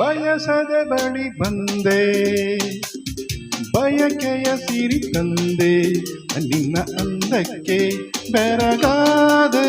ಬಯಸದೆ ಬಳಿ ಬಂದೆ ಬಯಕೆಯ ಸಿರಿ ತಂದೆ ನಿನ್ನ ಅಂದಕ್ಕೆ ಬೆರಗಾದೆ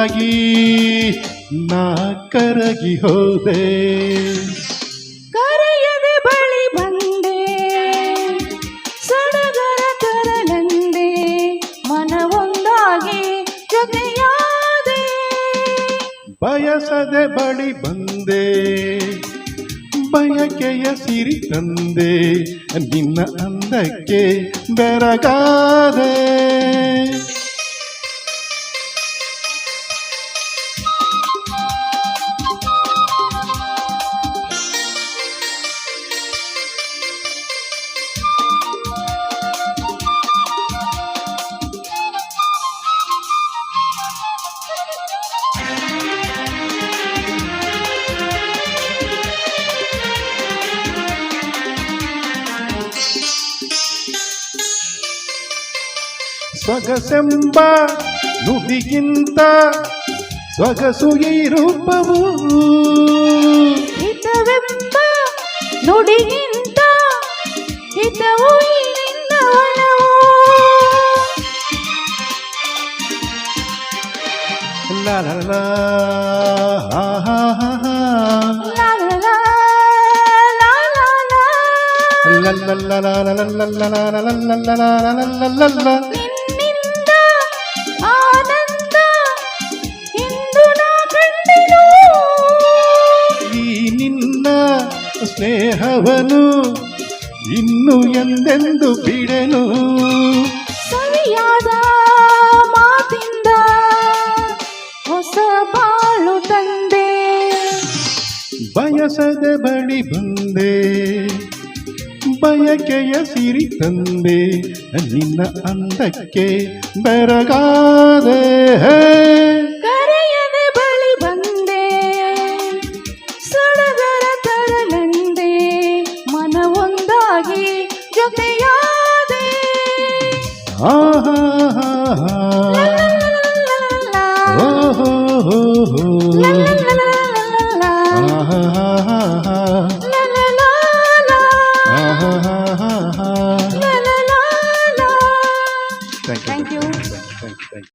ನೀರಾಗಿ ನಾ ಕರಗಿ ಹೋದೆ. ಕರೆಯದೆ ಬಳಿ ಬಂದೆ ಸಡಗರ ಕರಲಂದೆ ಮನವೊಂದಾಗಿ ಜೊತೆಯಾದೆ. ಬಯಸದೆ ಬಳಿ ಬಂದೆ ಬಯಕೆಯ ಸಿರಿ ತಂದೆ ನಿನ್ನ ಅಂದಕ್ಕೆ ಬೆರಗಾದೆ. సొగసెంబ నుడిగింత సొగసు ఈ రూపము హితవెంబ నుడిగింత హితవు la la la ha ha ha ha la la la la la la la la la la la la la la la la la la la ಸ್ನೇಹವನು ಇನ್ನು ಎಂದೆಂದು ಬಿಡೆನು? ಸರಿಯಾದ ಮಾತಿಂದ ಹೊಸ ಬಾಳು ತಂದೆ. ಬಯಸದ ಬಳಿ ಬಂದೆ ಬಯಕೆಯ ಸಿರಿ ತಂದೆ ನಿನ್ನ ಅಂದಕ್ಕೆ ಬೆರಗಾದೆ.